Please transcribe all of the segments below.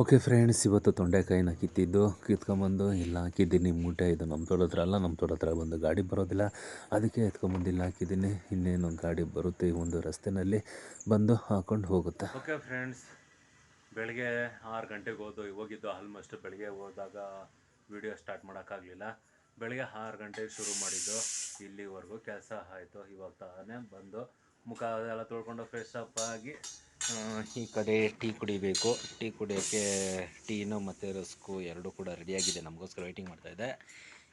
Okay friends ಇವತ್ತು ತೊಂಡೆಕಾಯಿನ ಕಿತ್ತಿದ್ದು ಕಿತ್ಕೊಂಬಂದು, ಇಲ್ಲ ಹಾಕಿದ್ದೀನಿ ಮೂಟೆ ಇದು ನಮ್ಮ ತೋಟ ಹತ್ರ ಅಲ್ಲ ನಮ್ಮ ತೋಟ ಹತ್ರ ಬಂದು ಗಾಡಿ ಬರೋದಿಲ್ಲ. ಅದಕ್ಕೆ ಎತ್ಕೊಂಬಂದು ಇಲ್ಲಿ ಹಾಕಿದ್ದೀನಿ ಇನ್ನೇನು ಗಾಡಿ ಬರುತ್ತೆ ಒಂದು ರಸ್ತೆನಲ್ಲಿ ಬಂದು ಹಾಕೊಂಡು ಹೋಗುತ್ತೆ. ಓಕೆ ಫ್ರೆಂಡ್ಸ್ ಬೆಳಗ್ಗೆ ಆರು ಗಂಟೆಗೆ ಹೋದು, ಹೋಗಿದ್ದು ಆಲ್ಮೋಸ್ಟ್ ಬೆಳಗ್ಗೆ ಹೋದಾಗ ವಿಡಿಯೋ ಸ್ಟಾರ್ಟ್ ಮಾಡೋಕ್ಕಾಗಲಿಲ್ಲ. ಬೆಳಗ್ಗೆ ಆರು ಗಂಟೆಗೆ ಶುರು ಮಾಡಿದ್ದು, ಇಲ್ಲಿವರೆಗೂ ಕೆಲಸ ಆಯಿತು. ಇವಾಗ ತಾನೇ ಬಂದು ಮುಖ ಎಲ್ಲ ತೊಳ್ಕೊಂಡು ಫ್ರೆಶ್ ಅಪ್ ಆಗಿ ಈ ಕಡೆ ಟೀ ಕುಡಿಬೇಕು. ಟೀ ಕುಡಿಯೋಕ್ಕೆ ಟೀನು ಮತ್ತು ರಸ್ಕು ಎರಡೂ ಕೂಡ ರೆಡಿಯಾಗಿದೆ ನಮಗೋಸ್ಕರ ವೆಯ್ಟಿಂಗ್ ಮಾಡ್ತಾ ಇದೆ.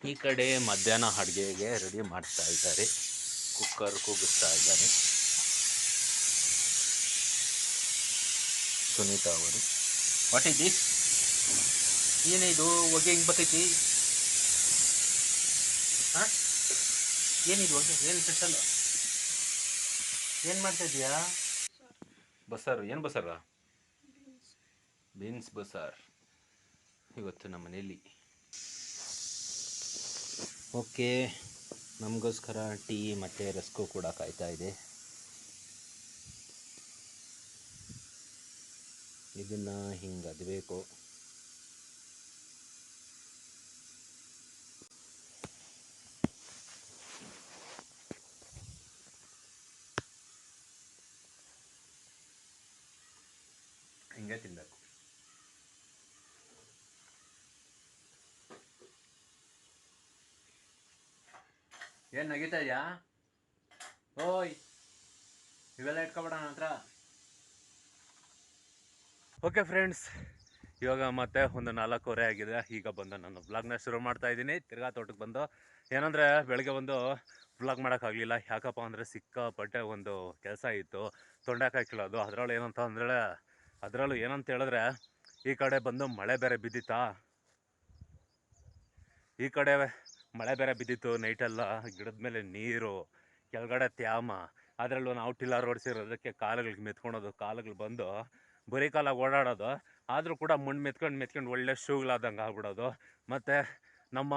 ಈ ಕಡೆ ಮಧ್ಯಾಹ್ನ ಅಡುಗೆಗೆ ರೆಡಿ ಮಾಡ್ತಾ ಇದ್ದಾರೆ. ಕುಕ್ಕರ್ ಕೂಗಿಸ್ತಾ ಇದ್ದಾರೆ. ಸುನೀತಾ ಅವರು. ವಾಟ್ ಇಸ್ ದಿಸ್ ಏನಿದು? ಹೊಗೆ ಹಿಂಗೆ ಬರ್ತೈತಿ? ಹಾಂ ಏನಿದು ಹೊಗೆ? ಏನು ಸ್ಪೆಷಲ್ ಏನು ಮಾಡ್ತಾ ಇದೀಯಾ? ಬಸ್ಸಾರು? ಏನು ಬಸ್ಸಾರ? ಬೀನ್ಸ್ ಬಸ್ಸಾರ್. ಇವತ್ತು ನಮ್ಮ ಮನೆಯಲ್ಲಿ. ಓಕೆ, ನಮಗೋಸ್ಕರ ಟೀ ಮತ್ತು ರಸ್ಕು ಕೂಡ ಕಾಯ್ತಾ ಇದೆ. ಇದನ್ನ ಹಿಂಗೆ ಅದ್ಬೇಕು ಹಿಂಗೆ ತಿನ್ನಬೇಕು ಏನು ನಗೀತಾ ಇದೆಯಾ? ಓಯ್, ಇವೆಲ್ಲ ಇಟ್ಕೊಬೇಡ ಓಕೆ ಫ್ರೆಂಡ್ಸ್ ಇವಾಗ ಮತ್ತೆ ಒಂದು ನಾಲ್ಕೂವರೆ ಆಗಿದೆ. ಈಗ ಬಂದು ನಾನು ಬ್ಲಾಗ್ನ ಶುರು ಮಾಡ್ತಾ ಇದ್ದೀನಿ. ತಿರ್ಗಾ ತೋಟಕ್ಕೆ ಬಂದು ಏನಂದರೆ ಬೆಳಗ್ಗೆ ಒಂದು ಬ್ಲಾಗ್ ಮಾಡೋಕ್ಕಾಗಲಿಲ್ಲ ಯಾಕಪ್ಪ ಅಂದರೆ ಸಿಕ್ಕಾಪಟ್ಟೆ ಒಂದು ಕೆಲಸ ಇತ್ತು. ತೊಂಡೆಕಾಯಿ ಅದು ಅದರಲ್ಲೂ ಏನಂತ ಅಂದರೆ, ಅದರಲ್ಲೂ ಏನಂತ ಹೇಳಿದ್ರೆ, ಈ ಕಡೆ ಬಂದು ಮಳೆ ಬೇರೆ ಬಿದ್ದಿತ್ತಾ? ಈ ಕಡೆ ಮಳೆ ಬೇರೆ ಬಿದ್ದಿತ್ತು ನೈಟೆಲ್ಲ ಗಿಡದ ಮೇಲೆ ನೀರು, ಕೆಳಗಡೆ ತ್ಯಾಮ, ಅದರಲ್ಲೂ ನಾವು ಟಿಲ್ಲರ್ ಓಡಿಸಿರೋದಕ್ಕೆ ಕಾಲುಗಳಿಗೆ ಮೆತ್ಕೊಳೋದು, ಕಾಲುಗಳು ಬಂದು ಬರೀ ಕಾಲಾಗಿ ಓಡಾಡೋದು, ಆದರೂ ಕೂಡ ಮಣ್ಣು ಮೆತ್ಕೊಂಡು ಮೆತ್ಕೊಂಡು ಒಳ್ಳೆ ಶೂಗಳಾದಂಗೆ ಆಗ್ಬಿಡೋದು. ಮತ್ತು ನಮ್ಮ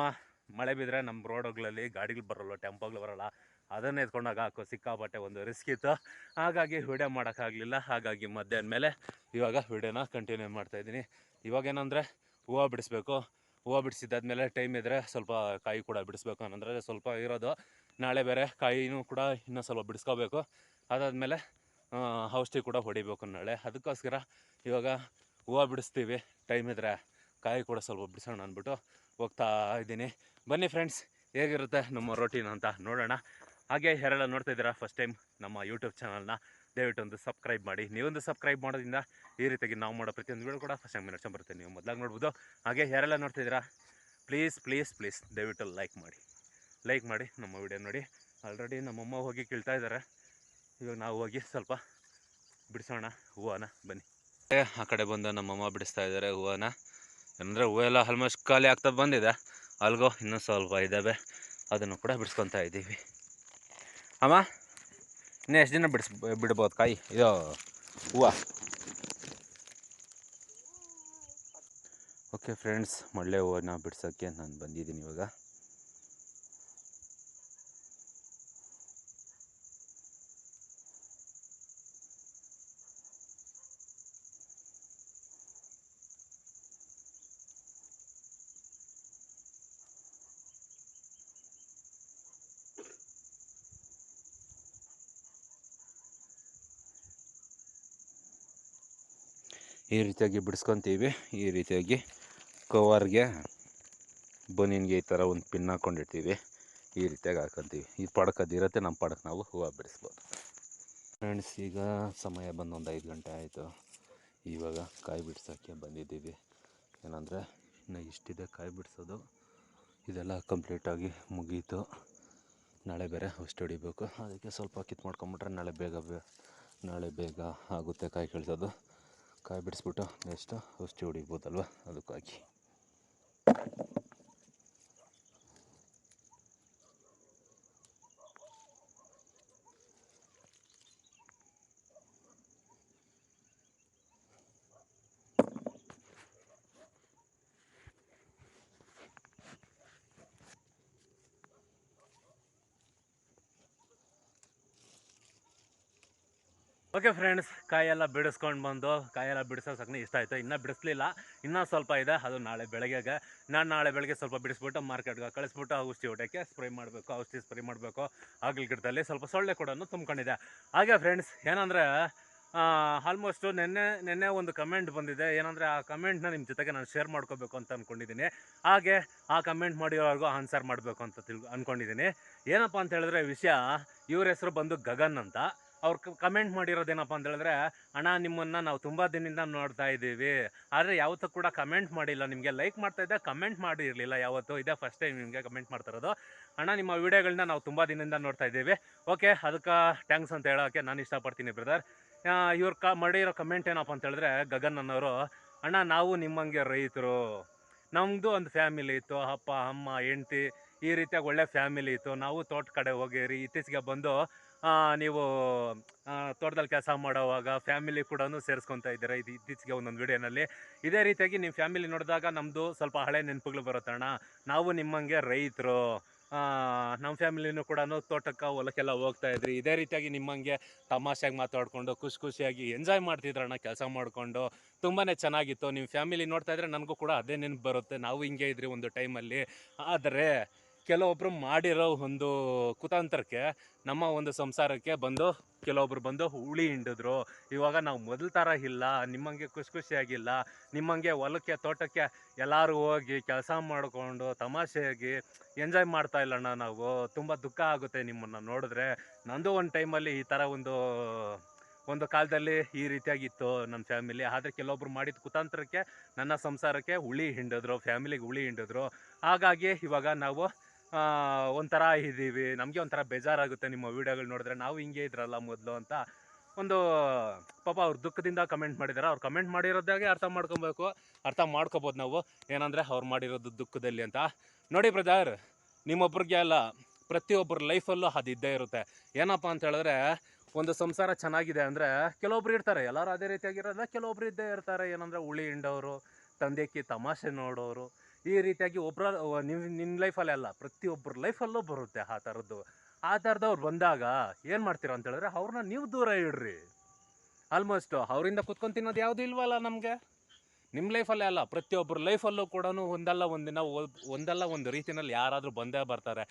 ಮಳೆ ಬಿದ್ದರೆ ನಮ್ಮ ರೋಡುಗಳಲ್ಲಿ ಗಾಡಿಗಳು ಬರೋಲ್ಲ, ಟೆಂಪೋಗಳು ಬರೋಲ್ಲ, ಅದನ್ನೇ ಎತ್ಕೊಂಡಾಗ ಹಾಕೋ ಸಿಕ್ಕಾಪಟ್ಟೆ ಒಂದು ರಿಸ್ಕ್ ಇತ್ತು. ಹಾಗಾಗಿ ವಿಡಿಯೋ ಮಾಡೋಕ್ಕಾಗಲಿಲ್ಲ ಹಾಗಾಗಿ ಮಧ್ಯಾಹ್ನ ಮೇಲೆ ಇವಾಗ ವಿಡಿಯೋನ ಕಂಟಿನ್ಯೂ ಮಾಡ್ತಾಯಿದ್ದೀನಿ ಇವಾಗೇನಂದರೆ ಹೂವು ಬಿಡಿಸ್ಬೇಕು. ಹೂವು ಬಿಡಿಸಿದ್ದಾದ್ಮೇಲೆ ಟೈಮ್ ಇದ್ದರೆ ಸ್ವಲ್ಪ ಕಾಯಿ ಕೂಡ ಬಿಡಿಸ್ಬೇಕು ಅನ್ನಂದ್ರೆ ಸ್ವಲ್ಪ ಇರೋದು. ನಾಳೆ ಬೇರೆ ಕಾಯಿನೂ ಕೂಡ ಇನ್ನೂ ಸ್ವಲ್ಪ ಬಿಡಿಸ್ಕೋಬೇಕು. ಅದಾದಮೇಲೆ ಔಷಧಿ ಕೂಡ ಹೊಡಿಬೇಕು ನಾಳೆ. ಅದಕ್ಕೋಸ್ಕರ ಇವಾಗ ಹೂವು ಬಿಡಿಸ್ತೀವಿ. ಟೈಮ್ ಇದ್ದರೆ ಕಾಯಿ ಕೂಡ ಸ್ವಲ್ಪ ಬಿಡಿಸೋಣ ಅಂದ್ಬಿಟ್ಟು ಹೋಗ್ತಾ ಇದ್ದೀನಿ. ಬನ್ನಿ ಫ್ರೆಂಡ್ಸ್, ಹೇಗಿರುತ್ತೆ ನಮ್ಮ ರೊಟೀನ್ ಅಂತ ನೋಡೋಣ. ಹಾಗೆ ಯಾರೆಲ್ಲ ನೋಡ್ತಾ ಇದ್ದೀರಾ ಫಸ್ಟ್ ಟೈಮ್ ನಮ್ಮ ಯೂಟ್ಯೂಬ್ ಚಾನಲ್ನ ದಯವಿಟ್ಟು ಒಂದು ಸಬ್ಸ್ಕ್ರೈಬ್ ಮಾಡಿ. ನೀವೊಂದು ಸಬ್ಸ್ಕ್ರೈಬ್ ಮಾಡೋದ್ರಿಂದ ಈ ರೀತಿಯಾಗಿ ನಾವು ಮಾಡೋ ಪ್ರತಿಯೊಂದು ವೀಡಿಯೋ ಕೂಡ ಫಸ್ಟ್ ಟೈಮ್ ಬರುತ್ತೆ ನೀವು ಮೊದಲಾಗಿ ನೋಡ್ಬೋದು. ಹಾಗೆ ಯಾರೆಲ್ಲ ನೋಡ್ತಾ ಇದ್ದೀರಾ ಪ್ಲೀಸ್ ಪ್ಲೀಸ್ ಪ್ಲೀಸ್ ದಯವಿಟ್ಟು ಲೈಕ್ ಮಾಡಿ. ಲೈಕ್ ಮಾಡಿ ನಮ್ಮ ವಿಡಿಯೋ ನೋಡಿ. ಆಲ್ರೆಡಿ ನಮ್ಮಮ್ಮ ಹೋಗಿ ಕೀಳ್ತಾ ಇದ್ದಾರೆ. ಇವಾಗ ನಾವು ಹೋಗಿ ಸ್ವಲ್ಪ ಬಿಡಿಸೋಣ. ಹೂವನ ಬನ್ನಿ. ಆ ಕಡೆ ಬಂದು ನಮ್ಮಮ್ಮ ಬಿಡಿಸ್ತಾ ಇದ್ದಾರೆ ಹೂವನ. ಏನಂದರೆ ಹೂವೆಲ್ಲ ಆಲ್ಮೋಸ್ಟ್ ಖಾಲಿ ಆಗ್ತಾ ಬಂದಿದೆ. ಅಲ್ಗೋ, ಇನ್ನೂ ಸ್ವಲ್ಪ ಇದ್ದಾವೆ ಅದನ್ನು ಕೂಡ ಬಿಡಿಸ್ಕೊತಾ ಇದ್ದೀವಿ. ಅಮ್ಮ ಇನ್ನೂ ಎಷ್ಟು ದಿನ ಬಿಡಿಸ್ ಬಿಡ್ಬೋದು ಕಾಯಿ? ಇದು ಹೂವು. ಓಕೆ ಫ್ರೆಂಡ್ಸ್ ಮಳ್ಳೆ ಹೂವನ್ನ ಬಿಡ್ಸೋಕ್ಕೆ ನಾನು ಬಂದಿದ್ದೀನಿ ಇವಾಗ. ಈ ರೀತಿಯಾಗಿ ಬಿಡಿಸ್ಕೊತೀವಿ. ಈ ರೀತಿಯಾಗಿ ಕವರ್ಗೆ ಬನಿನ್ಗೆ ಈ ಥರ ಒಂದು ಪಿನ್ ಹಾಕ್ಕೊಂಡಿರ್ತೀವಿ ಈ ರೀತಿಯಾಗಿ ಹಾಕೊತೀವಿ. ಈ ಪಡಕದ್ದು ಇರುತ್ತೆ ನಮ್ಮ ಪಡಕ್ಕೆ ನಾವು ಹೂವು ಬಿಡಿಸ್ಬೋದು. ಫ್ರೆಂಡ್ಸ್ ಈಗ ಸಮಯ ಬಂದು ಒಂದು ಐದು ಗಂಟೆ ಆಯಿತು. ಇವಾಗ ಕಾಯಿ ಬಿಡ್ಸೋಕ್ಕೆ ಬಂದಿದ್ದೀವಿ. ಏನಂದರೆ ಇನ್ನು ಇಷ್ಟಿದೆ ಕಾಯಿ ಬಿಡಿಸೋದು. ಇದೆಲ್ಲ ಕಂಪ್ಲೀಟಾಗಿ ಮುಗೀತು. ನಾಳೆ ಬೇರೆ ಔಷಧಿ ಹೊಡಿಬೇಕು. ಅದಕ್ಕೆ ಸ್ವಲ್ಪ ಕಿತ್ ಮಾಡ್ಕೊಂಬಿಟ್ರೆ ನಾಳೆ ಬೇಗ ಬೇ ನಾಳೆ ಬೇಗ ಆಗುತ್ತೆ ಕಾಯಿ ಕಳಿಸೋದು. ಕಾಯಿ ಬಿಡಿಸ್ಬಿಟ್ಟು ನೆಕ್ಸ್ಟು ಔಷಧಿ ಹೊಡಿಬೋದಲ್ವ ಅದಕ್ಕಾಗಿ. ಓಕೆ ಫ್ರೆಂಡ್ಸ್ ಕಾಯೆಲ್ಲ ಬಿಡಿಸ್ಕೊಂಡು ಬಂದು, ಕಾಯೆಲ್ಲ ಬಿಡಿಸೋ ಸಗಣಿ ಇಷ್ಟ ಆಯಿತು. ಇನ್ನೂ ಬಿಡಿಸ್ಲಿಲ್ಲ. ಇನ್ನೂ ಸ್ವಲ್ಪ ಇದೆ. ಅದು ನಾಳೆ ಬೆಳಗ್ಗೆಗೆ. ನಾನು ನಾಳೆ ಬೆಳಗ್ಗೆ ಸ್ವಲ್ಪ ಬಿಡಿಸ್ಬಿಟ್ಟು ಮಾರ್ಕೆಟ್ಗೆ ಕಳಿಸ್ಬಿಟ್ಟು ಔಷಧಿ ಊಟಕ್ಕೆ ಸ್ಪ್ರೇ ಮಾಡಬೇಕು. ಔಷಧಿ ಸ್ಪ್ರೇ ಮಾಡಬೇಕು. ಆಗಲಿ ಗಿಡದಲ್ಲಿ ಸ್ವಲ್ಪ ಸೊಳ್ಳೆ ಕೂಡ ತುಂಬ್ಕೊಂಡಿದೆ. ಹಾಗೆ ಫ್ರೆಂಡ್ಸ್ ಏನಂದರೆ ಆಲ್ಮೋಸ್ಟು ನಿನ್ನೆ ನಿನ್ನೆ ಒಂದು ಕಮೆಂಟ್ ಬಂದಿದೆ. ಏನಂದರೆ, ಆ ಕಮೆಂಟ್ನ ನಿಮ್ಮ ಜೊತೆಗೆ ನಾನು ಶೇರ್ ಮಾಡ್ಕೋಬೇಕು ಅಂತ ಅಂದ್ಕೊಂಡಿದ್ದೀನಿ ಹಾಗೆ ಆ ಕಮೆಂಟ್ ಮಾಡಿರೋರ್ಗೂ ಆನ್ಸರ್ ಮಾಡಬೇಕು ಅಂತ ತಿಳ್ ಅಂದ್ಕೊಂಡಿದ್ದೀನಿ ಏನಪ್ಪ ಅಂತ ಹೇಳಿದ್ರೆ, ವಿಷಯ, ಇವ್ರ ಹೆಸರು ಬಂದು ಗಗನ್ ಅಂತ. ಅವ್ರು ಕಮೆಂಟ್ ಮಾಡಿರೋದೇನಪ್ಪ ಅಂತ ಹೇಳಿದ್ರೆ ಅಣ್ಣ, ನಿಮ್ಮನ್ನು ನಾವು ತುಂಬ ದಿನದಿಂದ ನೋಡ್ತಾ ಇದ್ದೀವಿ. ಆದರೆ ಯಾವತ್ತೂ ಕೂಡ ಕಮೆಂಟ್ ಮಾಡಿಲ್ಲ. ನಿಮಗೆ ಲೈಕ್ ಮಾಡ್ತಾ ಇದ್ದೆ ಕಮೆಂಟ್ ಮಾಡಿರಲಿಲ್ಲ ಯಾವತ್ತೂ. ಇದೇ ಫಸ್ಟ್ ಟೈಮ್ ನಿಮಗೆ ಕಮೆಂಟ್ ಮಾಡ್ತಾ ಇರೋದು. ಅಣ್ಣ, ನಿಮ್ಮ ವಿಡಿಯೋಗಳನ್ನ ನಾವು ತುಂಬ ದಿನದಿಂದ ನೋಡ್ತಾ ಇದ್ದೀವಿ. ಓಕೆ ಅದಕ್ಕೆ ಥ್ಯಾಂಕ್ಸ್ ಅಂತ ಹೇಳೋಕ್ಕೆ ನಾನು ಇಷ್ಟಪಡ್ತೀನಿ ಬ್ರದರ್ ಇವ್ರು ಕ, ಮಾಡಿರೋ ಕಮೆಂಟ್ ಏನಪ್ಪ ಅಂತ ಹೇಳಿದ್ರೆ ಗಗನ್ ಅನ್ನೋರು, ಅಣ್ಣ, ನಾವು ನಿಮ್ಮಂಗೆ ರೈತರು. ನಮ್ಮದು ಒಂದು ಫ್ಯಾಮಿಲಿ ಇತ್ತು. ಅಪ್ಪ, ಅಮ್ಮ, ಹೆಂಡ್ತಿ, ಈ ರೀತಿಯಾಗಿ ಒಳ್ಳೆ ಫ್ಯಾಮಿಲಿ ಇತ್ತು. ನಾವು ತೋಟ ಕಡೆ ಹೋಗಿರಿ. ಇತ್ತೀಚೆಗೆ ಬಂದು ನೀವು ತೋಟದಲ್ಲಿ ಕೆಲಸ ಮಾಡೋವಾಗ ಫ್ಯಾಮಿಲಿ ಕೂಡ ಸೇರಿಸ್ಕೊತಾ ಇದ್ದೀರಾ? ಇದು ಇತ್ತೀಚೆಗೆ ಒಂದೊಂದು ವಿಡಿಯೋನಲ್ಲಿ. ಇದೇ ರೀತಿಯಾಗಿ ನಿಮ್ಮ ಫ್ಯಾಮಿಲಿ ನೋಡಿದಾಗ ನಮ್ಮದು ಸ್ವಲ್ಪ ಹಳೆ ನೆನಪುಗಳು ಬರುತ್ತಣ್ಣ ನಾವು ನಿಮ್ಮಂಗೆ ರೈತರು. ನಮ್ಮ ಫ್ಯಾಮಿಲಿನೂ ಕೂಡ ತೋಟಕ್ಕೆ ಹೊಲಕ್ಕೆಲ್ಲ ಹೋಗ್ತಾ ಇದ್ರಿ. ಇದೇ ರೀತಿಯಾಗಿ ನಿಮ್ಮಂಗೆ ತಮಾಷೆಯಾಗಿ ಮಾತಾಡಿಕೊಂಡು, ಖುಷಿ ಖುಷಿಯಾಗಿ ಎಂಜಾಯ್ ಮಾಡ್ತಿದ್ರಣ್ಣ ಕೆಲಸ ಮಾಡಿಕೊಂಡು? ತುಂಬಾ ಚೆನ್ನಾಗಿತ್ತು. ನಿಮ್ಮ ಫ್ಯಾಮಿಲಿ ನೋಡ್ತಾ ಇದ್ರೆ ನನಗೂ ಕೂಡ ಅದೇ ನೆನಪು ಬರುತ್ತೆ. ನಾವು ಹಿಂಗೆ ಇದ್ರಿ ಒಂದು ಟೈಮಲ್ಲಿ ಆದರೆ ಕೆಲವೊಬ್ಬರು ಮಾಡಿರೋ ಒಂದು ಕುತಾಂತರಕ್ಕೆ ನಮ್ಮ ಒಂದು ಸಂಸಾರಕ್ಕೆ ಬಂದು ಕೆಲವೊಬ್ರು ಬಂದು ಹುಳಿ ಹಿಂಡಿದ್ರು. ಇವಾಗ ನಾವು ಮೊದಲ ಥರ ಇಲ್ಲ, ನಿಮ್ಮಂಗೆ ಖುಷಿ ಖುಷಿಯಾಗಿಲ್ಲ, ನಿಮ್ಮಂಗೆ ಹೊಲಕ್ಕೆ, ತೋಟಕ್ಕೆ ಎಲ್ಲರೂ ಹೋಗಿ ಕೆಲಸ ಮಾಡಿಕೊಂಡು ತಮಾಷೆಯಾಗಿ ಎಂಜಾಯ್ ಮಾಡ್ತಾ ಇಲ್ಲಣ್ಣ ನಾವು. ತುಂಬ ದುಃಖ ಆಗುತ್ತೆ ನಿಮ್ಮನ್ನು ನೋಡಿದ್ರೆ. ನಂದು ಒಂದು ಟೈಮಲ್ಲಿ ಈ ಥರ ಒಂದು ಒಂದು ಕಾಲದಲ್ಲಿ ಈ ರೀತಿಯಾಗಿತ್ತು ನಮ್ಮ ಫ್ಯಾಮಿಲಿ ಆದರೆ ಕೆಲವೊಬ್ರು ಮಾಡಿದ ಕುತಾಂತರಕ್ಕೆ ನನ್ನ ಸಂಸಾರಕ್ಕೆ ಹುಳಿ ಹಿಂಡಿದ್ರು ಫ್ಯಾಮಿಲಿಗೆ ಹುಳಿ ಹಿಂಡಿದ್ರು. ಹಾಗಾಗಿ ಇವಾಗ ನಾವು ಒಂಥರ ಇದ್ದೀವಿ ನಮಗೆ ಒಂಥರ ಬೇಜಾರಾಗುತ್ತೆ ನಿಮ್ಮ ವೀಡಿಯೋಗಳು ನೋಡಿದ್ರೆ. ನಾವು ಹಿಂಗೆ ಇದ್ರಲ್ಲ ಮೊದಲು ಅಂತ. ಒಂದು ಪಾಪ ಅವ್ರ ದುಃಖದಿಂದ ಕಮೆಂಟ್ ಮಾಡಿದ್ದಾರೆ ಅವ್ರು ಕಮೆಂಟ್ ಮಾಡಿರೋದಾಗೆ ಅರ್ಥ ಮಾಡ್ಕೊಬೇಕು. ಅರ್ಥ ಮಾಡ್ಕೋಬೋದು ನಾವು. ಏನಂದರೆ ಅವ್ರು ಮಾಡಿರೋದು ದುಃಖದಲ್ಲಿ ಅಂತ. ನೋಡಿ ಬ್ರದರ್, ನಿಮ್ಮೊಬ್ರಿಗೆ ಅಲ್ಲ, ಪ್ರತಿಯೊಬ್ಬರ ಲೈಫಲ್ಲೂ ಅದು ಇದ್ದೇ ಇರುತ್ತೆ. ಏನಪ್ಪ ಅಂತ ಹೇಳಿದ್ರೆ, ಒಂದು ಸಂಸಾರ ಚೆನ್ನಾಗಿದೆ ಅಂದರೆ ಕೆಲವೊಬ್ರು ಇರ್ತಾರೆ. ಎಲ್ಲರೂ ಅದೇ ರೀತಿಯಾಗಿರೋಲ್ಲ ಕೆಲವೊಬ್ರು ಇದ್ದೇ ಇರ್ತಾರೆ. ಏನಂದರೆ ಉಳಿ ಹಿಂಡೋರು ತಂದೆಕ್ಕಿ ತಮಾಷೆ ನೋಡೋರು ಈ ರೀತಿಯಾಗಿ ಒಬ್ಬರ ನಿಮ್ಮ ನಿನ್ನ ಲೈಫಲ್ಲಿ ಅಲ್ಲ ಪ್ರತಿಯೊಬ್ಬರ ಲೈಫಲ್ಲೂ ಬರುತ್ತೆ ಆ ಥರದ್ದು ಆ ಥರದವ್ರು ಬಂದಾಗ ಏನು ಮಾಡ್ತೀರ ಅಂತ ಹೇಳಿದ್ರೆ ಅವ್ರನ್ನ ನೀವು ದೂರ ಇಡ್ರಿ. ಆಲ್ಮೋಸ್ಟ್ ಅವರಿಂದ ಕುತ್ಕೊಂಡು ತಿನ್ನೋದು ಯಾವುದೂ ಇಲ್ವಲ್ಲ ನಮಗೆ? ನಿಮ್ಮ ಲೈಫಲ್ಲೇ ಅಲ್ಲ ಪ್ರತಿಯೊಬ್ಬರ ಲೈಫಲ್ಲೂ ಕೂಡ ಒಂದಲ್ಲ ಒಂದಿನ ಒಂದಲ್ಲ ಒಂದು ರೀತಿಯಲ್ಲಿ ಯಾರಾದರೂ ಬಂದೇ ಬರ್ತಾರೆ.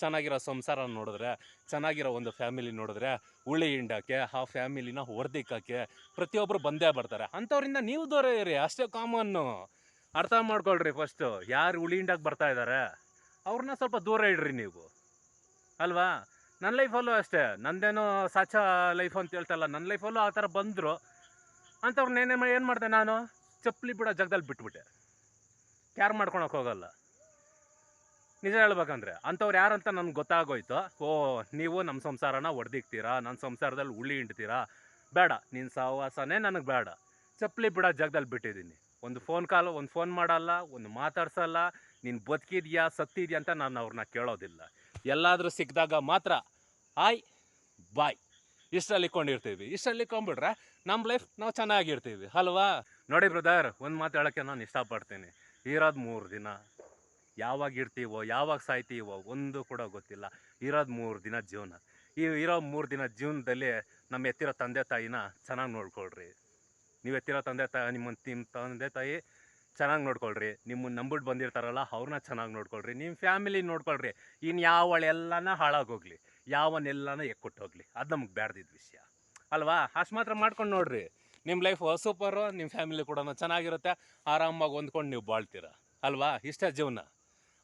ಚೆನ್ನಾಗಿರೋ ಸಂಸಾರ ನೋಡಿದ್ರೆ, ಚೆನ್ನಾಗಿರೋ ಒಂದು ಫ್ಯಾಮಿಲಿ ನೋಡಿದ್ರೆ ಉಳಿ ಹಿಂಡಕ್ಕೆ, ಆ ಫ್ಯಾಮಿಲಿನ ಹೊರ್ದಿಕ್ಕಕ್ಕೆ ಪ್ರತಿಯೊಬ್ಬರು ಬಂದೇ ಬರ್ತಾರೆ. ಅಂಥವ್ರಿಂದ ನೀವು ದೂರ ಇರಿ, ಅಷ್ಟೇ ಕಾಮನ್ನು ಅರ್ಥ ಮಾಡ್ಕೊಳ್ರಿ ಫಸ್ಟು ಯಾರು ಉಳಿಂಡಾಗಿ ಬರ್ತಾ ಇದ್ದಾರೆ ಅವ್ರನ್ನ ಸ್ವಲ್ಪ ದೂರ ಇಡ್ರಿ ನೀವು. ಅಲ್ವಾ? ನನ್ನ ಲೈಫಲ್ಲೂ ಅಷ್ಟೇ. ನಂದೇನೋ ಸಾಚ ಲೈಫ್ ಅಂತ ಹೇಳ್ತಲ್ಲ ನನ್ನ ಲೈಫಲ್ಲೂ ಆ ಥರ ಬಂದರು. ಅಂಥವ್ರನ್ನ ಏನೇ ಏನು ಮಾಡಿದೆ ನಾನು? ಚಪ್ಪಲಿ ಬಿಡೋ ಜಾಗದಲ್ಲಿ ಬಿಟ್ಬಿಟ್ಟೆ. ಕ್ಯಾರ್ ಮಾಡ್ಕೊಳಕ್ಕೆ ಹೋಗಲ್ಲ. ನಿಜ ಹೇಳ್ಬೇಕಂದ್ರೆ, ಅಂಥವ್ರು ಯಾರಂತ ನನ್ಗೆ ಗೊತ್ತಾಗೋಯ್ತು. ಓ, ನೀವು ನಮ್ಮ ಸಂಸಾರನ ಹೊಡೆದಿಕ್ತೀರಾ ನನ್ನ ಸಂಸಾರದಲ್ಲಿ ಉಳಿ ಹಿಂಡ್ತೀರಾ? ಬೇಡ ನಿನ್ನ ಸಹವಾಸನೇ ನನಗೆ ಬೇಡ. ಚಪ್ಪಲಿ ಬಿಡ ಜಾಗದಲ್ಲಿ ಬಿಟ್ಟಿದ್ದೀನಿ. ಒಂದು ಫೋನ್ ಕಾಲ್ ಒಂದು ಫೋನ್ ಮಾಡಲ್ಲ, ಒಂದು ಮಾತಾಡ್ಸಲ್ಲ, ನೀನು ಬದುಕಿದ್ಯಾ, ಸತ್ತಿದ್ಯಾ ಅಂತ ನಾನು ಅವ್ರನ್ನ ಕೇಳೋದಿಲ್ಲ. ಎಲ್ಲಾದರೂ ಸಿಕ್ಕಿದಾಗ ಮಾತ್ರ ಆಯ್ ಬಾಯ್. ಇಷ್ಟರಲ್ಲಿ ಇಕ್ಕೊಂಡಿರ್ತೀವಿ. ಇಷ್ಟರಲ್ಲಿ ಕೊಂಬಿಟ್ರೆ ನಮ್ಮ ಲೈಫ್ ನಾವು ಚೆನ್ನಾಗಿರ್ತೀವಿ, ಅಲ್ವಾ? ನೋಡಿ ಬ್ರದರ್ ಒಂದು ಮಾತು ಹೇಳೋಕ್ಕೆ ನಾನು ಇಷ್ಟಪಡ್ತೀನಿ. ಇರೋದು ಮೂರು ದಿನ. ಯಾವಾಗ ಇರ್ತೀವೋ, ಯಾವಾಗ ಸಾಯ್ತೀವೋ, ಒಂದು ಕೂಡ ಗೊತ್ತಿಲ್ಲ. ಇರೋದು ಮೂರು ದಿನ ಜೀವನ. ಈ ಇರೋ ಮೂರು ದಿನ ಜೀವನದಲ್ಲಿ ನಮ್ಮ ಎತ್ತಿರೋ ತಂದೆ ತಾಯಿನ ಚೆನ್ನಾಗಿ ನೋಡ್ಕೊಳ್ರಿ. ನೀವು ಎತ್ತಿರೋ ತಂದೆ ತಾಯಿ ನಿಮ್ಮ ನಿಮ್ಮ ತಂದೆ ತಾಯಿ ಚೆನ್ನಾಗಿ ನೋಡ್ಕೊಳ್ರಿ. ನಿಮ್ಮ ನಂಬಿಟ್ಟು ಬಂದಿರ್ತಾರಲ್ಲ, ಅವ್ರನ್ನ ಚೆನ್ನಾಗಿ ನೋಡ್ಕೊಳ್ರಿ. ನಿಮ್ಮ ಫ್ಯಾಮಿಲಿ ನೋಡ್ಕೊಳ್ರಿ. ಇನ್ನು ಯಾವಳೆಲ್ಲನ ಹಾಳಾಗೋಗ್ಲಿ. ಯಾವನ್ನೆಲ್ಲನ ಎಕ್ಕೊಟ್ಟೋಗ್ಲಿ. ಅದು ನಮ್ಗೆ ಬ್ಯಾಡ್ದಿದ್ದ ವಿಷಯ. ಅಲ್ವಾ? ಅಷ್ಟು ಮಾತ್ರ ಮಾಡ್ಕೊಂಡು ನೋಡ್ರಿ. ನಿಮ್ಮ ಲೈಫ್ ಸೂಪರು ನಿಮ್ಮ ಫ್ಯಾಮಿಲಿ ಕೂಡ ಚೆನ್ನಾಗಿರುತ್ತೆ. ಆರಾಮಾಗಿ ಹೊಂದ್ಕೊಂಡು ನೀವು ಬಾಳ್ತೀರ. ಅಲ್ವಾ? ಇಷ್ಟ ಜೀವನ.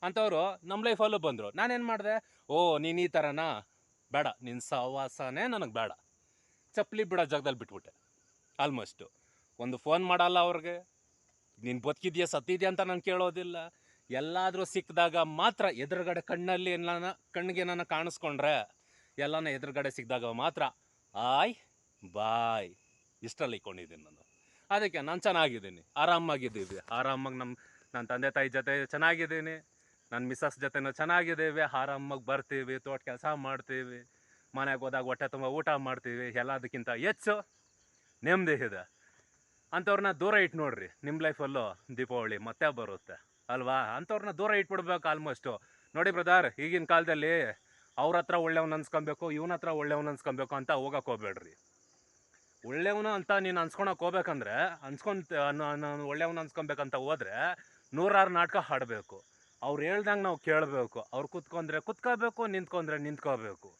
ಅಂಥವ್ರು ನಮ್ಮ ಲೈಫಲ್ಲೂ ಬಂದರು. ನಾನೇನು ಮಾಡಿದೆ? ಓ, ನೀನು ಈ ಥರನಾ ಬೇಡ. ನಿನ್ನ ಸಹವಾಸನೇ ನನಗೆ ಬೇಡ. ಚಪ್ಪಲಿ ಬಿಡೋ ಜಾಗದಲ್ಲಿ ಬಿಟ್ಬಿಟ್ಟೆ. ಆಲ್ಮೋಸ್ಟು ಒಂದು ಫೋನ್ ಮಾಡಲ್ಲ ಅವ್ರಿಗೆ. ನೀನು ಬದುಕಿದ್ಯಾ, ಸತ್ತಿದ್ಯಾ ಅಂತ ನಾನು ಕೇಳೋದಿಲ್ಲ. ಎಲ್ಲಾದರೂ ಸಿಕ್ಕಿದಾಗ ಮಾತ್ರ ಎದುರುಗಡೆ ಕಣ್ಣಲ್ಲಿ ಎಲ್ಲನ ಕಣ್ಣಿಗೆ ನಾನು ಕಾಣಿಸ್ಕೊಂಡ್ರೆ ಎಲ್ಲನ ಎದುರುಗಡೆ ಸಿಕ್ಕಿದಾಗ ಮಾತ್ರ, ಆಯ್, ಬಾಯ್. ಇಷ್ಟರಲ್ಲಿ ಇಕ್ಕೊಂಡಿದ್ದೀನಿ ನಾನು. ಅದಕ್ಕೆ ನಾನು ಚೆನ್ನಾಗಿದ್ದೀನಿ. ಆರಾಮಾಗಿದ್ದೀವಿ. ಆರಾಮಾಗಿ ನಮ್ಮ ನನ್ನ ತಂದೆ ತಾಯಿ ಜೊತೆ ಚೆನ್ನಾಗಿದ್ದೀನಿ. ನನ್ನ ಮಿಸ್ಸಸ್ ಜೊತೆನೂ ಚೆನ್ನಾಗಿದ್ದೀವಿ. ಆರಾಮಾಗಿ ಬರ್ತೀವಿ, ತೋಟ ಕೆಲಸ ಮಾಡ್ತೀವಿ. ಮನೆಗೆ ಹೋದಾಗ ಹೊಟ್ಟೆ ತುಂಬ ಊಟ ಮಾಡ್ತೀವಿ. ಎಲ್ಲದಕ್ಕಿಂತ ಹೆಚ್ಚು ನೆಮ್ಮದಿ ಇದೆ. ಅಂಥವ್ರನ್ನ ದೂರ ಇಟ್ಟು ನೋಡ್ರಿ. ನಿಮ್ಮ ಲೈಫಲ್ಲೂ ದೀಪಾವಳಿ ಮತ್ತೆ ಬರುತ್ತೆ. ಅಲ್ವಾ? ಅಂಥವ್ರನ್ನ ದೂರ ಇಟ್ಬಿಡ್ಬೇಕು ಆಲ್ಮೋಸ್ಟು ನೋಡಿ ಬ್ರದರ್ ಈಗಿನ ಕಾಲದಲ್ಲಿ ಅವ್ರ ಹತ್ರ ಒಳ್ಳೆವ್ನು ಅನ್ಸ್ಕೊಬೇಕು, ಇವನ ಹತ್ರ ಒಳ್ಳೆವ್ನು ಅನ್ಸ್ಕೊಬೇಕು ಅಂತ ಹೋಗಕ್ಕೆ ಹೋಗ್ಬೇಡ್ರಿ. ಒಳ್ಳೆಯವನು ಅಂತ ನೀನು ಅನ್ಸ್ಕೊಳಕ್ಕೆ ಹೋಗ್ಬೇಕಂದ್ರೆ ಅನ್ಸ್ಕೊಂತ ನಾನು ಒಳ್ಳೆಯವನು ಅನ್ಸ್ಕೊಬೇಕಂತ ಹೋದ್ರೆ ನೂರಾರು ನಾಟಕ ಹಾಡಬೇಕು. ಅವ್ರು ಹೇಳ್ದಂಗೆ ನಾವು ಕೇಳಬೇಕು. ಅವ್ರು ಕುತ್ಕೊಂಡ್ರೆ ಕುತ್ಕೋಬೇಕು ನಿಂತ್ಕೊಂಡ್ರೆ ನಿಂತ್ಕೋಬೇಕು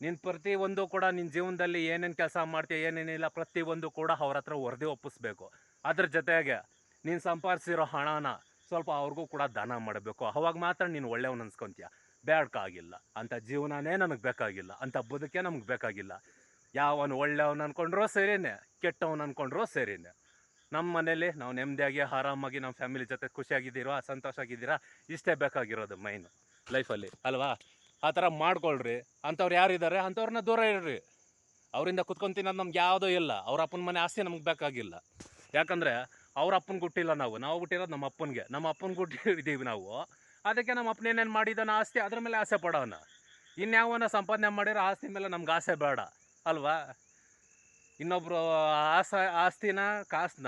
ನಿನ್ನ ಪ್ರತಿ ಒಂದು ಕೂಡ ನಿನ್ನ ಜೀವನದಲ್ಲಿ ಏನೇನು ಕೆಲಸ ಮಾಡ್ತೀಯ, ಏನೇನಿಲ್ಲ, ಪ್ರತಿಯೊಂದು ಕೂಡ ಅವ್ರ ಹತ್ರ ವರದಿ ಒಪ್ಪಿಸ್ಬೇಕು. ಅದ್ರ ಜೊತೆಗೆ ನೀನು ಸಂಪಾದಿಸಿರೋ ಹಣನ ಸ್ವಲ್ಪ ಅವ್ರಿಗೂ ಕೂಡ ದಾನ ಮಾಡಬೇಕು. ಅವಾಗ ಮಾತ್ರ ನೀನು ಒಳ್ಳೆಯವನು ಅನ್ಸ್ಕೊಂತೀಯ? ಬೇಡ್ಕಾಗಿಲ್ಲ ಅಂಥ ಜೀವನನೇ ನನಗೆ ಬೇಕಾಗಿಲ್ಲ. ಅಂಥ ಬದುಕೆ ನಮ್ಗೆ ಬೇಕಾಗಿಲ್ಲ. ಯಾವನು ಒಳ್ಳೆಯವನು ಅನ್ಕೊಂಡ್ರೋ ಸರಿನೇ, ಕೆಟ್ಟವನು ಅನ್ಕೊಂಡ್ರೋ ಸರಿನೇ. ನಮ್ಮ ಮನೇಲಿ ನಾವು ನೆಮ್ಮದಿಯಾಗಿ ಆರಾಮಾಗಿ ನಮ್ಮ ಫ್ಯಾಮಿಲಿ ಜೊತೆ ಖುಷಿಯಾಗಿದ್ದೀರೋ, ಸಂತೋಷ ಆಗಿದ್ದೀರಾ, ಇಷ್ಟೇ ಬೇಕಾಗಿರೋದು ಮೈನ್. ಲೈಫಲ್ಲಿ, ಅಲ್ವಾ? ಆ ಥರ ಮಾಡ್ಕೊಳ್ರಿ. ಅಂಥವ್ರು ಯಾರಿದ್ದಾರೆ ಅಂಥವ್ರನ್ನ ದೂರ ಇರ್ರಿ. ಅವರಿಂದ ಕುತ್ಕೊಂಡು ತಿನ್ನೋದು ನಮ್ಗೆ ಯಾವುದೂ ಇಲ್ಲ. ಅವ್ರ ಅಪ್ಪನ ಮನೆ ಆಸ್ತಿ ನಮ್ಗೆ ಬೇಕಾಗಿಲ್ಲ. ಯಾಕಂದರೆ ಅವ್ರ ಅಪ್ಪನ ಗುಟ್ಟಿಲ್ಲ ನಾವು. ನಾವು ಹುಟ್ಟಿರೋದು ನಮ್ಮ ಅಪ್ಪನಿಗೆ. ನಮ್ಮ ಅಪ್ಪನ ಹುಟ್ಟಿದ್ದೀವಿ ನಾವು. ಅದಕ್ಕೆ ನಮ್ಮ ಅಪ್ಪನ ಏನೇನು ಮಾಡಿದಾನ ಆಸ್ತಿ ಅದ್ರ ಮೇಲೆ ಆಸೆ ಪಡೋಣ. ಇನ್ಯಾವನ ಸಂಪಾದನೆ ಮಾಡಿರೋ ಆಸ್ತಿ ಮೇಲೆ ನಮ್ಗೆ ಆಸೆ ಬೇಡ. ಅಲ್ವಾ? ಇನ್ನೊಬ್ಬರು ಆಸ, ಆಸ್ತಿನ ಕಾಸನ್ನ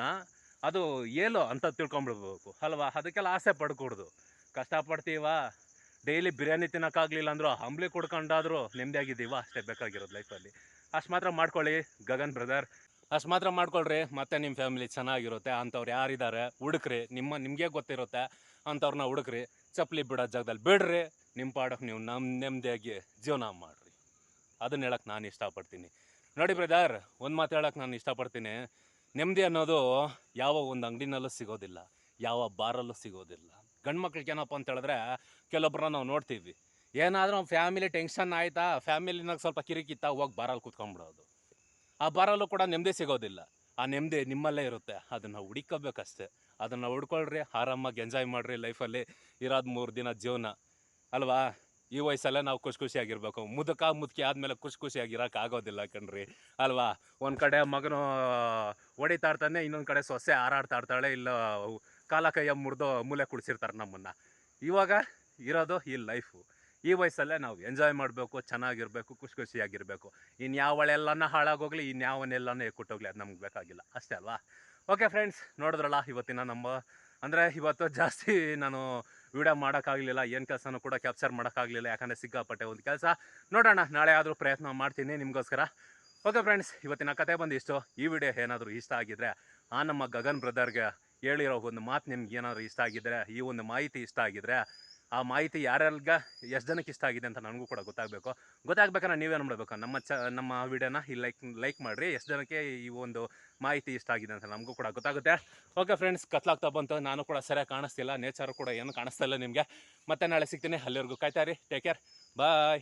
ಅದು ಏಲೋ ಅಂತ ತಿಳ್ಕೊಂಬಿಡ್ಬೇಕು. ಅಲ್ವಾ? ಅದಕ್ಕೆಲ್ಲ ಆಸೆ ಪಡ್ಕೂಡ್ದು. ಕಷ್ಟಪಡ್ತೀವ? ಡೈಲಿ ಬಿರಿಯಾನಿ ತಿನ್ನೋಕ್ಕಾಗಲಿಲ್ಲ ಅಂದರೂ ಅಂಬ್ಲಿ ಕುಡ್ಕೊಂಡಾದರೂ ನೆಮ್ಮದಿಯಾಗಿದ್ದೀವ. ಅಷ್ಟೇ ಬೇಕಾಗಿರೋದು ಲೈಫಲ್ಲಿ ಅಷ್ಟು ಮಾತ್ರ ಮಾಡ್ಕೊಳ್ಳಿ, ಗಗನ್ ಬ್ರದರ್ ಅಷ್ಟು ಮಾತ್ರ ಮಾಡ್ಕೊಳ್ರಿ, ಮತ್ತೆ ನಿಮ್ಮ ಫ್ಯಾಮಿಲಿ ಚೆನ್ನಾಗಿರುತ್ತೆ. ಅಂಥವ್ರು ಯಾರಿದ್ದಾರೆ, ಹುಡುಕ್ರಿ. ನಿಮ್ಮ, ನಿಮಗೆ ಗೊತ್ತಿರುತ್ತೆ, ಅಂಥವ್ರನ್ನ ಹುಡುಕ್ರಿ. ಚಪ್ಪಲಿ ಬಿಡೋ ಜಾಗದಲ್ಲಿ ಬಿಡ್ರಿ. ನಿಮ್ಮ ಪಾಡಕ್ಕೆ ನೀವು ನಮ್ಮ ನೆಮ್ಮದಿಯಾಗಿ ಜೀವನ ಮಾಡಿರಿ. ಅದನ್ನ ಹೇಳಕ್ಕೆ ನಾನು ಇಷ್ಟಪಡ್ತೀನಿ. ನೋಡಿ ಬ್ರದರ್ ಒಂದು ಮಾತು ಹೇಳಕ್ಕೆ ನಾನು ಇಷ್ಟಪಡ್ತೀನಿ. ನೆಮ್ಮದಿ ಅನ್ನೋದು ಯಾವ ಒಂದು ಅಂಗಡಿನಲ್ಲೂ ಸಿಗೋದಿಲ್ಲ, ಯಾವ ಬಾರಲ್ಲೂ ಸಿಗೋದಿಲ್ಲ. ಗಂಡು ಮಕ್ಳಿಗೆ ಏನಪ್ಪ ಅಂತ ಹೇಳಿದ್ರೆ ಕೆಲವೊಬ್ಬರನ್ನ ನಾವು ನೋಡ್ತೀವಿ. ಏನಾದರೂ ಫ್ಯಾಮಿಲಿ ಟೆನ್ಷನ್ ಆಯಿತಾ ಫ್ಯಾಮಿಲಿನಾಗ ಸ್ವಲ್ಪ ಕಿರಿಕಿತ್ತ ಹೋಗಿ ಬಾರಲ್ಲಿ ಕೂತ್ಕೊಂಡ್ಬಿಡೋದು. ಆ ಬಾರಲ್ಲೂ ಕೂಡ ನೆಮ್ಮದಿ ಸಿಗೋದಿಲ್ಲ. ಆ ನೆಮ್ಮದಿ ನಿಮ್ಮಲ್ಲೇ ಇರುತ್ತೆ. ಅದನ್ನು ಹುಡುಕೋಬೇಕಷ್ಟೇ. ಅದನ್ನು ಹುಡ್ಕೊಳ್ರಿ, ಆರಾಮಾಗಿ ಎಂಜಾಯ್ ಮಾಡಿರಿ ಲೈಫಲ್ಲಿ ಇರೋದು ಮೂರು ದಿನ ಜೀವನ. ಅಲ್ವಾ? ಈ ವಯಸ್ಸಲ್ಲೇ ನಾವು ಖುಷಿ ಖುಷಿಯಾಗಿರ್ಬೇಕು. ಮುದುಕ ಮುದುಕಿ ಆದಮೇಲೆ ಖುಷಿ ಖುಷಿಯಾಗಿರೋಕೆ ಆಗೋದಿಲ್ಲ ಕಣ್ರಿ. ಅಲ್ವಾ? ಒಂದು ಕಡೆ ಮಗನು, ಹೊಡಿತಾ ಇರ್ತಾನೆ, ಇನ್ನೊಂದು ಕಡೆ ಸೊಸೆ ಹಾರಾಡ್ತಾ ಇರ್ತಾಳೆ, ಇಲ್ಲ ಕಾಲ ಕೈಯ ಮುರಿದು ಮೂಲೆ ಕುಡಿಸಿರ್ತಾರೆ ನಮ್ಮನ್ನು. ಇವಾಗ ಇರೋದು ಈ ಲೈಫು ಈ ವಯಸ್ಸಲ್ಲೇ ನಾವು ಎಂಜಾಯ್ ಮಾಡಬೇಕು, ಚೆನ್ನಾಗಿರಬೇಕು, ಖುಷಿ ಖುಷಿಯಾಗಿರಬೇಕು. ಇನ್ಯಾವಳೆಲ್ಲನ ಹಾಳಾಗೋಗ್ಲಿ ಇನ್ಯಾವನ್ನೆಲ್ಲನೂ ಕೊಟ್ಟೋಗ್ಲಿ ಅದು ನಮ್ಗೆ ಬೇಕಾಗಿಲ್ಲ. ಅಷ್ಟೇ ಅಲ್ವಾ? ಓಕೆ ಫ್ರೆಂಡ್ಸ್ ನೋಡಿದ್ರಲ್ಲ ಇವತ್ತಿನ ನಮ್ಮ, ಅಂದರೆ ಇವತ್ತು ಜಾಸ್ತಿ ನಾನು ವಿಡಿಯೋ ಮಾಡೋಕ್ಕಾಗಲಿಲ್ಲ, ಏನು ಕೆಲಸನೂ ಕೂಡ ಕ್ಯಾಪ್ಚರ್ ಮಾಡೋಕ್ಕಾಗಲಿಲ್ಲ, ಯಾಕಂದರೆ ಸಿಕ್ಕಾಪಟ್ಟೆ ಒಂದು ಕೆಲಸ. ನೋಡೋಣ, ನಾಳೆ ಆದರೂ ಪ್ರಯತ್ನ ಮಾಡ್ತೀನಿ ನಿಮಗೋಸ್ಕರ. ಓಕೆ ಫ್ರೆಂಡ್ಸ್ ಇವತ್ತಿನ ಕತೆ ಬಂದು ಇಷ್ಟು ಈ ವಿಡಿಯೋ ಏನಾದರೂ ಇಷ್ಟ ಆಗಿದ್ರೆ, ಆ ನಮ್ಮ ಗಗನ್ ಬ್ರದರ್ಗೆ ಹೇಳಿರೋ ಒಂದು ಮಾತು ನಿಮ್ಗೆ ಏನಾದರೂ ಇಷ್ಟ ಆಗಿದ್ರೆ, ಈ ಒಂದು ಮಾಹಿತಿ ಇಷ್ಟ ಆಗಿದ್ರೆ, ಆ ಮಾಹಿತಿ ಯಾರ್ಯಾರಿಗೆ ಎಷ್ಟು ಜನಕ್ಕೆ ಇಷ್ಟ ಆಗಿದೆ ಅಂತ ನನಗೂ ಕೂಡ ಗೊತ್ತಾಗಬೇಕು. ಗೊತ್ತಾಗ್ಬೇಕಾದ್ರೆ ನೀವೇನು ಮಾಡಬೇಕು? ನಮ್ಮ ಚ, ನಮ್ಮ ವಿಡಿಯೋನ ಈ ಲೈಕ್ ಲೈಕ್ ಮಾಡಿರಿ. ಎಷ್ಟು ಜನಕ್ಕೆ ಈ ಒಂದು ಮಾಹಿತಿ ಇಷ್ಟ ಆಗಿದೆ ಅಂತ ನಮಗೂ ಕೂಡ ಗೊತ್ತಾಗುತ್ತೆ. ಓಕೆ ಫ್ರೆಂಡ್ಸ್ ಕತ್ಲಾಗ್ತಾ ಬಂತು. ನಾನು ಕೂಡ ಸರಿಯಾಗಿ ಕಾಣಿಸ್ತಿಲ್ಲ. ನೇಚರ್ ಕೂಡ ಏನು ಕಾಣಿಸ್ತಾ ಇಲ್ಲ ನಿಮಗೆ. ಮತ್ತೆ ನಾಳೆ ಸಿಗ್ತೀನಿ. ಅಲ್ಲಿವರೆಗೂ ಕಾಯ್ತಾ ರೀ ಟೇಕ್ ಕೇರ್ ಬಾಯ್